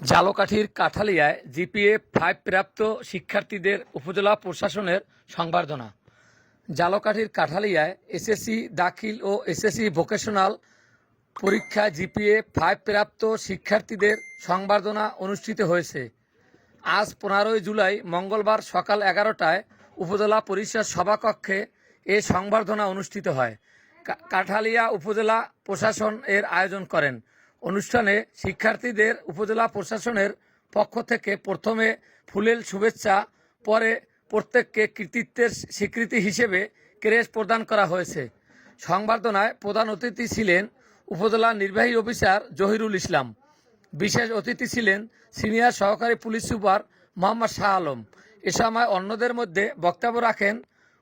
জালকাঠির কাঠালিয়ায় GPA five প্রাপ্ত শিক্ষার্থীদের উপজেলা প্রশাসনের সংবর্ধনা। জালকাঠির কাঠালিয়ায় এসএসসি দাখিল ও এসএসসি ভোকেশনাল পরীক্ষা জিপিএ ফাইভ প্রাপ্ত শিক্ষার্থীদের সংবর্ধনা অনুষ্ঠিত হয়েছে। আজ পনেরোই জুলাই মঙ্গলবার সকাল এগারোটায় উপজেলা পরিষদ সভাকক্ষে এ সংবর্ধনা অনুষ্ঠিত হয়। কাঠালিয়া উপজেলা প্রশাসন এর আয়োজন করেন। অনুষ্ঠানে শিক্ষার্থীদের উপজেলা প্রশাসনের পক্ষ থেকে প্রথমে ফুলেল শুভেচ্ছা, পরে প্রত্যেককে কৃতিত্বের স্বীকৃতি হিসেবে ক্রেস্ট প্রদান করা হয়েছে। সংবর্ধনায় প্রধান অতিথি ছিলেন উপজেলা নির্বাহী অফিসার জহিরুল ইসলাম। বিশেষ অতিথি ছিলেন সিনিয়র সহকারী পুলিশ সুপার মোহাম্মদ শাহ আলম। এ সময় অন্যদের মধ্যে বক্তব্য রাখেন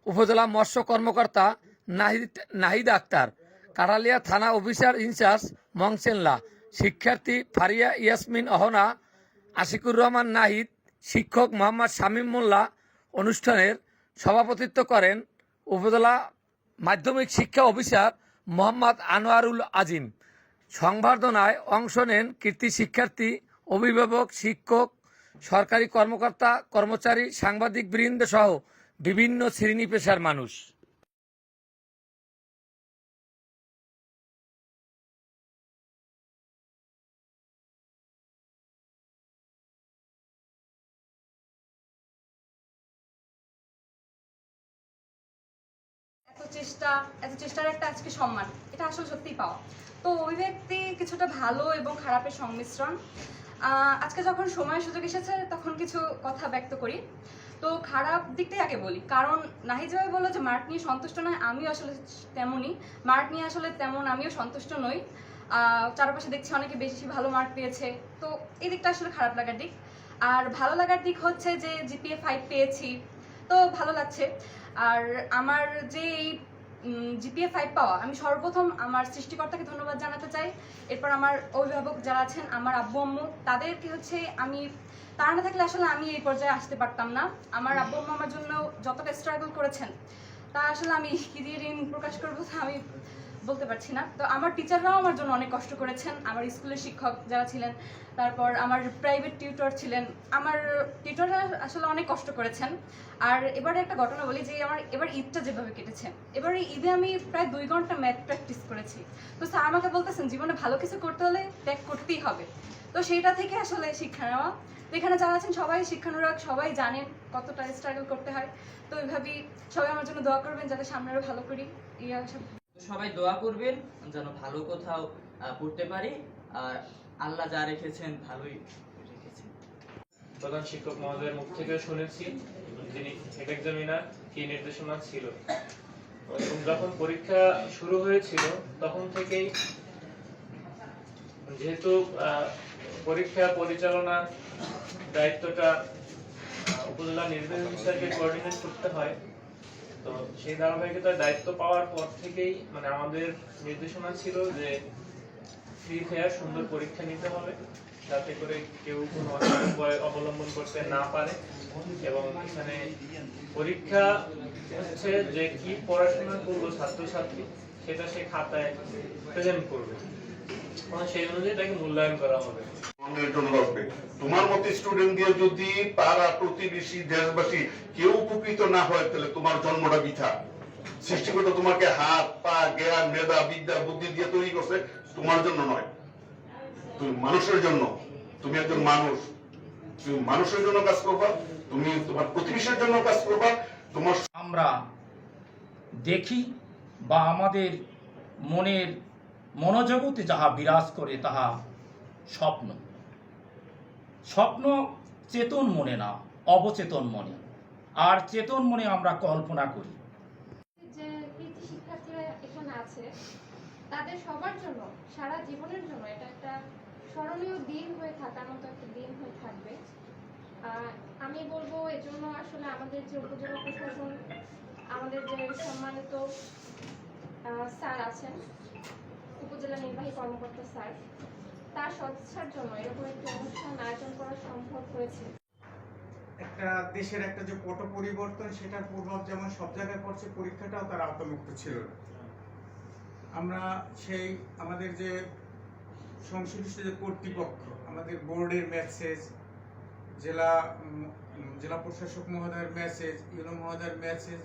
উপজেলা মৎস্য কর্মকর্তা নাহিদ নাহিদ আক্তার। কারালিয়া থানা অফিসার ইনচার্জ মংসেনলা শিক্ষার্থী ফারিয়া ইয়াসমিন অহনা, আশিকুর রহমান নাহিদ, শিক্ষক মোহাম্মদ শামীম মোল্লা অনুষ্ঠানের সভাপতিত্ব করেন উপজেলা মাধ্যমিক শিক্ষা অফিসার মোহাম্মদ আনোয়ারুল আজিম। সংবর্ধনায় অংশ নেন কৃতি শিক্ষার্থী, অভিভাবক, শিক্ষক, সরকারি কর্মকর্তা, কর্মচারী, সাংবাদিক বৃন্দ সহ বিভিন্ন শ্রেণি পেশার মানুষ। চেষ্টা, এত চেষ্টার একটা আজকে সম্মান, এটা আসলে সত্যিই পাওয়া। তো অভিব্যক্তি কিছুটা ভালো এবং খারাপের সংমিশ্রণ। আজকে যখন সময় সুযোগ এসেছে, তখন কিছু কথা ব্যক্ত করি। তো খারাপ দিকটাই আগে বলি, কারণ নাহিদ ভাই বলল যে, মার্ক নিয়ে সন্তুষ্ট নয়, আমিও আসলে তেমনই। মার্ক নিয়ে আসলে তেমন আমিও সন্তুষ্ট নই। চারপাশে দেখছি অনেকে বেশি ভালো মার্ক পেয়েছে। তো এই দিকটা আসলে খারাপ লাগার দিক। আর ভালো লাগার দিক হচ্ছে যে জিপিএ ফাইভ পেয়েছি। তো ভালো লাগছে। আর আমার যে এই জিপিএ ফাইভ পাওয়া। আমি সর্বপ্রথম আমার সৃষ্টিকর্তাকে ধন্যবাদ জানাতে চাই। এরপর আমার অভিভাবক যারা আছেন, আমার আব্বু, আম্মু, তাদেরকে হচ্ছে আমি তারা না থাকলে আসলে আমি এই পর্যায়ে আসতে পারতাম না। আমার আব্বু, আম্মু আমার জন্য যতটা স্ট্রাগল করেছেন, তা আসলে আমি কি দিয়ে ঋণ প্রকাশ করব আমি বলতে পারছি না। তো আমার টিচাররাও আমার জন্য অনেক কষ্ট করেছেন। আমার স্কুলের শিক্ষক যারা ছিলেন, তারপর আমার প্রাইভেট টিউটর ছিলেন। আমার টিউটররা আসলে অনেক কষ্ট করেছেন। আর এবারে একটা ঘটনা বলি যে, আমার এবার ঈদটা যেভাবে কেটেছে, এবারে ঈদে আমি প্রায় দুই ঘণ্টা ম্যাথ প্র্যাকটিস করেছি। তো স্যার আমাকে বলতেছেন, জীবনে ভালো কিছু করতে হলে ত্যাগ করতেই হবে। তো সেইটা থেকে আসলে শিক্ষা নেওয়া। এখানে যারা আছেন, সবাই শিক্ষানুরাগ, সবাই জানেন কতটা স্ট্রাগল করতে হয়। তো ওইভাবেই সবাই আমার জন্য দোয়া করবেন, যাতে সামনে ভালো করি। এই সবাই দোয়া করবেন, যেন ভালো কোথাও পড়তে পারি। আর আল্লাহ যা রেখেছেন, ভালোই রেখেছেন। প্রধান শিক্ষক মহোদয়ের মুখ থেকে শুনেছি, যিনি হেড এক্সামিনার, কি নির্দেশনা ছিল। এবং যখন পরীক্ষা শুরু হয়েছিল, তখন থেকেই যেহেতু পরীক্ষা পরিচালনা দায়িত্বটা উপজেলা নির্বাহী অফিসারকে কোঅর্ডিনেট করতে হয় তো সেই ধারাবাহিকতায় দায়িত্ব পাওয়ার পর থেকেই মানে আমাদের নির্দেশনা ছিল যে ফ্রি ফেয়ার সুন্দর পরীক্ষা নিতে হবে, যাতে করে কেউ কোনো অবলম্বন করতে না পারে। এবং এখানে পরীক্ষা হচ্ছে যে কি পড়াশোনা করল ছাত্রছাত্রী, সেটা সে খাতায় প্রেজেন্ট করবে। সেই অনুযায়ী তাকে মূল্যায়ন করা হবে। তোমার মতো স্টুডেন্ট দিয়ে যদি পাড়া প্রতিবেশী, দেশবাসী কেউ উপকৃত না হয়, তাহলে তোমার জন্মটা তোমাকে হাত, পা, জ্ঞান, মেধা, বিদ্যা, বুদ্ধি দিয়ে তৈরি করছে, তোমার জন্য নয়। তুমি মানুষের জন্য, তুমি একজন মানুষ। তুমি মানুষের জন্য কাজ করবা, তুমি তোমার প্রতিবেশীর জন্য কাজ করবা, তোমার আমরা দেখি বা আমাদের মনের মনোজগতে যাহা বিরাজ করে, তাহা স্বপ্ন। স্বপ্ন চেতন মনে না, অবচেতন মনে। আর চেতন মনে আমরা কল্পনা করি। যে কৃতি শিক্ষার্থীরা এখানে আছে, তাদের সবার জন্য, সারা জীবনের জন্য এটা একটা স্মরণীয় দিন হয়ে থাকার মতো একটা দিন হয়ে থাকবে। আমি বলব এজন্য আসলে আমাদের যে উপজেলা প্রশাসন, আমাদের যে সম্মানিত স্যার আছেন, উপজেলা নির্বাহী কর্মকর্তা স্যার তার সদিচ্ছার জন্য এরকম একটি অনুষ্ঠান আয়োজন করা সম্ভব হয়েছে। একটা দেশের একটা যে পট পরিবর্তন, সেটার প্রভাব যেমন সব জায়গায় পড়ছে, পরীক্ষাটাও তার আওতামুক্ত ছিল আমরা সেই, আমাদের যে সংশ্লিষ্ট যে কর্তৃপক্ষ, আমাদের বোর্ডের মেসেজ জেলা জেলা প্রশাসক মহোদয়ের মেসেজ ইউনো মহোদয়ের মেসেজ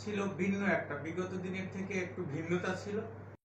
ছিল ভিন্ন একটা। বিগত দিনের থেকে একটু ভিন্নতা ছিল।